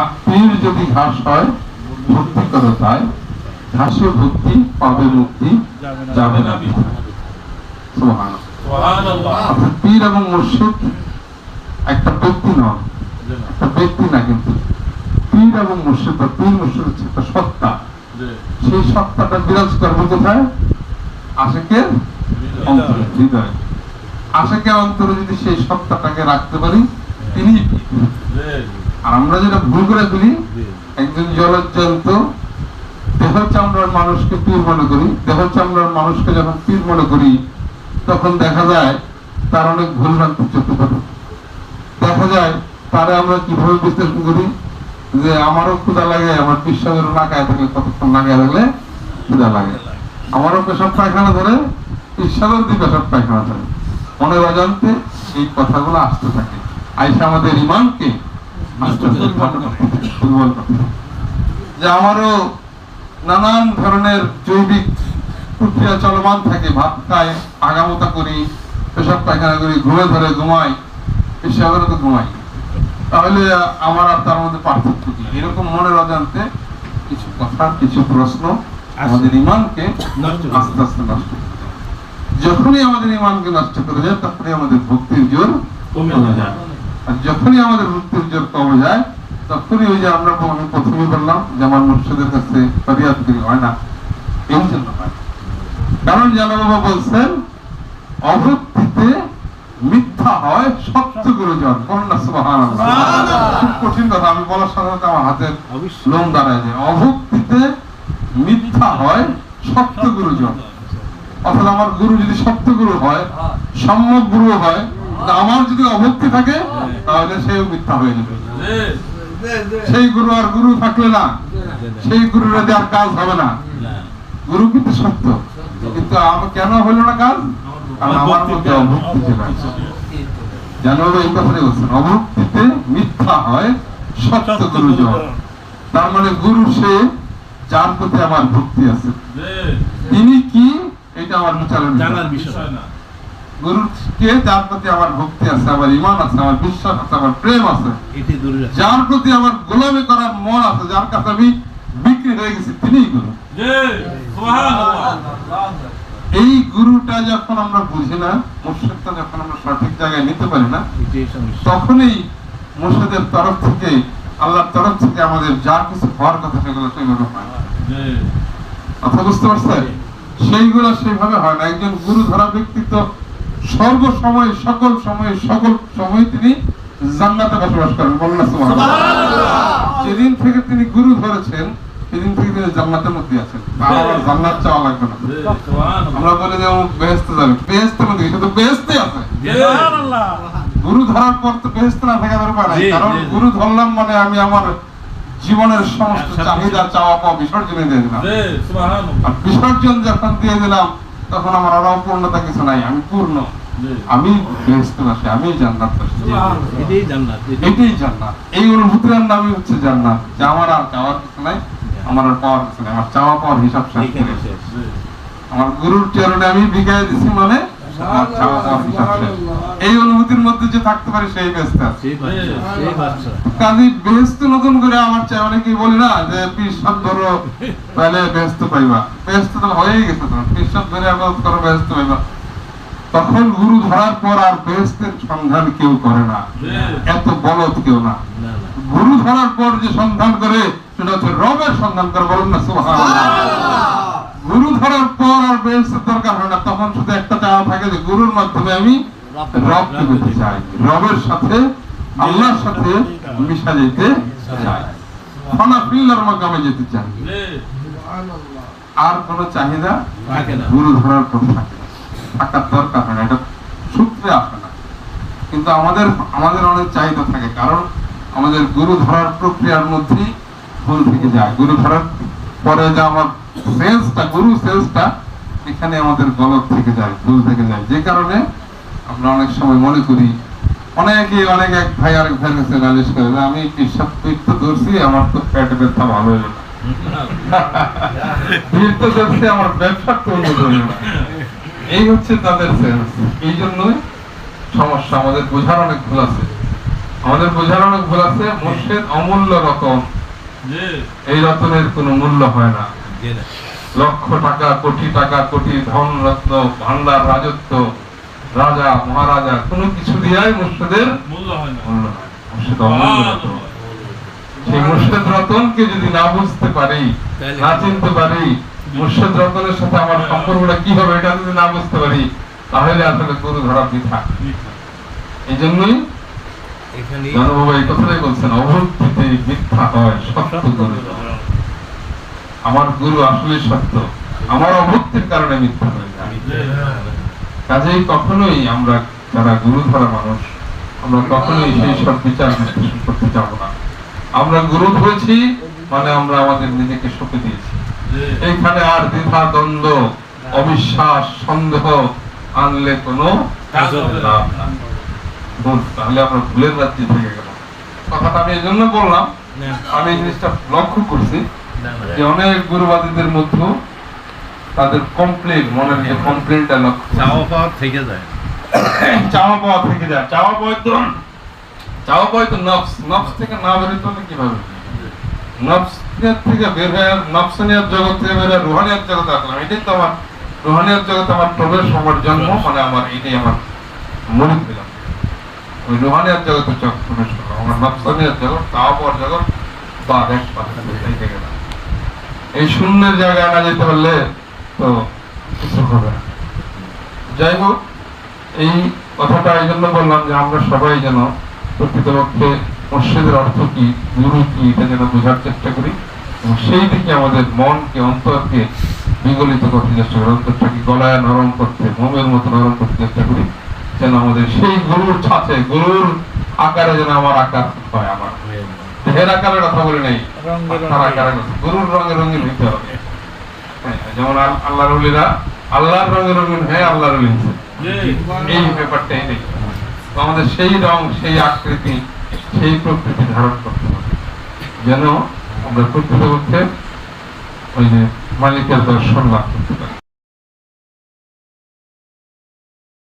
পীর যদি ঘাস হয় ভক্তি করো তাই। ঘাসে ভক্তি পাবে মুক্তি যাবে না অর্থাৎ পীর এবং মুর্শিদ একটা ব্যক্তি নয় একটা ব্যক্তি না কিন্তু। পীর এবং মুর্শিদ বা পীর মুর্শিদ হচ্ছে একটা সত্তা। সেই সত্তাটা বিরাজ করবে কোথায়? আশেকের অন্তরে হৃদয়ে। আশেকের অন্তরে যদি সেই সত্তাটাকে রাখতে পারি তিনি আর আমরা যেটা ভুল করে ফেলি একজন জলজ্জন্ত দেহ চামড়ার মানুষকে পীর মনে করি দেহ চামড়ার মানুষকে যখন পীর মনে করি তখন দেখা যায় তার অনেক ভুল ভ্রান্তি চোখে পড়ে। দেখা যায় তারা আমরা কীভাবে বিশ্লেষণ করি যে আমারও ক্ষুদা লাগে আমার বিশ্বাসের লাগায় থাকলে কতক্ষণ লাগায় থাকলে ক্ষুদা লাগে। আমারও পেশাব পায়খানা ধরে ঈশ্বরের দিয়ে পেশাব পায়খানা ধরে। মনের অজান্তে এই কথাগুলো আসতে থাকে। আইসা আমাদের ইমানকে যে আমারও নানান ধরনের জৈবিক প্রক্রিয়া চলমান থাকে ভাত খাই আগামতা করি পেশাব পায়খানা করি ঘুমে ধরে ঘুমাই তো ঘুমাই। তাহলে আমার আর তার মধ্যে পার্থক্য কি? এরকম মনের অজান্তে কিছু কথা কিছু প্রশ্ন আমাদের ইমানকে আস্তে আস্তে নষ্ট যখনই আমাদের ইমানকে নষ্ট করে যায় তখনই আমাদের ভক্তির জোর কমে কমে যায়। যখনই আমাদের ভক্তির জোর কমে যায় তখনই ওই যে আমরা আমি প্রথমে বললাম যে আমার মুর্শিদের কাছে ফরিয়াদ করি হয় না। এই জন্য হয়। কারণ জানা বাবা বলছেন অভক্তিতে মিথ্যা হয় সত্য গুরুজন না খুব কঠিন কথা আমি বলার সাথে সাথে আমার হাতের লোম দাঁড়ায় যায়। অভক্তিতে মিথ্যা হয় সত্য গুরুজন অর্থাৎ আমার গুরু যদি সত্য গুরু হয় সম্যক গুরু হয় আমার যদি অভক্তি থাকে তাহলে সেও মিথ্যা হয়ে যাবে। সেই গুরু আর গুরু থাকলে না সেই গুরুর আর কাজ হবে না। গুরু কিন্তু সত্য কিন্তু আমার কেন হলো না কাজ? কারণ আমার মধ্যে অভক্তি ছিল জানো এই কথাটাই বলছেন অভক্তিতে মিথ্যা হয় সত্য গুরুজন তার মানে গুরু সে যার প্রতি আমার ভক্তি আছে। তিনি কি? এটা আমার বিচারের বিষয়। জানার না। বিষয় বিষয় গুরু কে যার প্রতি আমার ভক্তি আছে আমার ইমান আছে আমার বিশ্বাস আছে আমার প্রেম আছে। যার প্রতি আমার গোলামি করার মন আছে যার কাছে আমি বিক্রি হয়ে গেছি তিনিই গুরু। এই গুরুটা যখন আমরা বুঝি না মুর্শিদটা যখন আমরা সঠিক জায়গায় নিতে পারি না তখনই মুর্শিদের তরফ থেকে আল্লাহর তরফ থেকে আমাদের যা কিছু হওয়ার কথা সেগুলো সেগুলো হয়। কথা বুঝতে পারছেন? সেইগুলো সেইভাবে হয় না। একজন গুরু ধরা ব্যক্তি তো সর্ব সময় সকল সময় সকল সময় তিনি জান্নাতে বসবাস করেন। বলেন। যেদিন থেকে তিনি গুরু ধরেছেন সেদিন থেকে তিনি জান্নাতের মধ্যে আছেন। তার জান্নাত চাওয়া লাগবে না। সুবহানাল্লাহ। আমরা বলে যে বেহেস্তে যাবে। বেহেস্তের মধ্যে শুধু বেহেস্তে আছে। জি গুরু ধরার পর তো বেহেস্তে না থাকার উপায় নাই কারণ। গুরু ধরলাম মানে আমি আমার জীবনের সমস্ত চাহিদা চাওয়া পাওয়া বিসর্জনে দিয়ে দিলাম। আর বিসর্জন যখন দিয়ে দিলাম তখন আমার আর অপূর্ণতা কিছু নাই আমি পূর্ণ। আমি বেহেস্তবাসী আমি এটাই জান্নাত এটাই- জান্নাত। এই অনুভূতির নামই হচ্ছে জান্নাত। যে আমার আর চাওয়ার কিছু নাই আমার আর পাওয়ার কিছু নাই আমার চাওয়া পাওয়ার হিসাব শেষ আমার গুরুর চরণে আমি বিকায় দিছি মানে এই অনুভূতির মধ্যে যে থাকতে পারে সেই ব্যস্ত। আছে সেই বাচ্চা সেই বাচ্চা। কাজী বেহেস্ত নতুন করে আমার চাই অনেকেই বলি না যে পিসাব ধরো তাহলে বেহেস্ত পাইবা। বেহেস্ত তো হয়েই গেছে তোমার পিসাব ধরে আবাদ করো বেহেস্ত পাইবা। তখন গুরু ধরার পর আর বেহেস্তের সন্ধান কেউ করে না। জি এত বলদ কেউ না। গুরু ধরার পর যে সন্ধান করে সেটা হচ্ছে রবের সন্ধান করে বলুন না সুবহানাল্লাহ। গুরু ধরার পর আর বেহেস্তের দরকার হয় না। তখন শুধু একটা চাওয়া থাকে যে গুরুর মাধ্যমে আমি রবকে পেতে চাই। রবের সাথে, আল্লাহর সাথে মিশা যেতে চাই। ফানা ফিল্লার মাকামে যেতে চাই। আর কোনো চাহিদা থাকে না। গুরু ধরার পর থাকে। থাকার দরকার হয় না। এটা সূত্রে আসে না। কিন্তু আমাদের আমাদের অনেক চাহিদা থাকে। কারণ আমাদের গুরু ধরার প্রক্রিয়ার মধ্যেই ভুল থেকে যায়। গুরু ধরার পরে যে আমার সেন্সটা গুরু সেন্সটা এখানে আমাদের গলত থেকে যায় ভুল থেকে যায়। যে কারণে আমরা অনেক সময় মনে করি অনেকে অনেক এক ভাই আরেক ভাইয়ের কাছে নালিশ করে আমি পিঠ তো ধরছি? আমার তো পেটে ব্যথা ভালো হলো তো ধরছি আমার ব্যবসা এই হচ্ছে তাদের সেন্স। এই জন্যই সমস্যা আমাদের বোঝার অনেক ভুল আছে। আমাদের বোঝার অনেক ভুল আছে মুর্শিদ অমূল্য জি। এই রতনের কোনো মূল্য হয় না। লক্ষ টাকা কোটি টাকা কোটি ধন রত্ন ভান্ডার রাজত্ব রাজা মহারাজা কোনো কিছু দিয়াই মুর্শিদের মূল্য হয় না। মুর্শিদ অমূল্য রতন। সেই মুর্শিদ রতনকে যদি না বুঝতে পারি না চিনতে পারি মুর্শিদ রতনের সাথে আমার সম্পর্কটা কি হবে এটা যদি না বুঝতে পারি তাহলে আসলে গরু ধরা বৃথা। এই জন্যই জানুবাবু এই কথাটাই বলছেন অভক্তিতে মিথ্যা হয় সত্য গরু আমার গুরু আসলে সত্য। আমার অভক্তির কারণে মিথ্যা হয়ে যায়। কাজেই কখনোই আমরা যারা গুরু ধরা মানুষ, আমরা কখনোই সেই সব বিচার বিশ্লেষণ করতে যাব না। আমরা গুরু ধরেছি মানে আমরা আমাদের নিজেকে সঁপে দিয়েছি। এইখানে আর দ্বিধা, দ্বন্দ্ব, অবিশ্বাস, সন্দেহ আনলে কোনো তাহলে আমরা ভুলের রাজ্যে থেকে গেলাম। কথাটা আমি এই জন্য বললাম, আমি এই জিনিসটা লক্ষ্য করছি। যে অনেক গুরুবাদীদের মধ্যে তাদের কমপ্লেন মনের যে কমপ্লেনটা লক্ষ্য চাওয়া পাওয়া থেকে যায়। চাওয়া পাওয়া থেকে যায়। চাওয়া পাওয়া তো চাওয়া পাওয়া তো নফস। নফস থেকে না বেরোতে হলে কীভাবে? নফসিয়াত থেকে বের হয়ে নফসানিয়াত জগৎ থেকে বের হয়ে রুহানিয়াত জগতে আসলাম এটাই তো আমার রুহানিয়াত জগতে আমার প্রবেশ আমার জন্ম মানে আমার এটাই আমার মনে পেলাম ওই রুহানিয়াত জগতে প্রবেশ করলাম। আমার নফসানিয়াত জগৎ চাওয়া পাওয়ার জগৎ বা এক পাশে এই শূন্যের জায়গায় না যেতে পারলে তো যাই হোক, এই কথাটা এই জন্য বললাম যে আমরা সবাই যেন প্রকৃতপক্ষে মসজিদের অর্থ কি, গুরু কি, এটা যেন বোঝার চেষ্টা করি এবং সেই দিকে আমাদের মনকে, অন্তরকে বিগলিত করতে চেষ্টা করি, অন্তরটাকে গলায় নরম করতে, মোমের মতো নরম করতে চেষ্টা করি, যেন আমাদের সেই গরুর ছাঁচে, গরুর আকারে যেন আমার আকার হয় আমার। দেহের আকারের কথা বলি নাই। গরুর রঙে রঙিন হইতে হবে। হ্যাঁ, যেমন আল- আল্লাহর উলিরা আল্লাহর রঙে রঙিন হয়ে আল্লাহর উলি হয়েছে এই ব্যাপারটা এটাই তো আমাদের সেই রং সেই আকৃতি সেই প্রকৃতি ধারণ করতে হবে। যেন আমরা প্রকৃতপক্ষে ওই যে মালিকের দর্শন লাভ করতে পারি।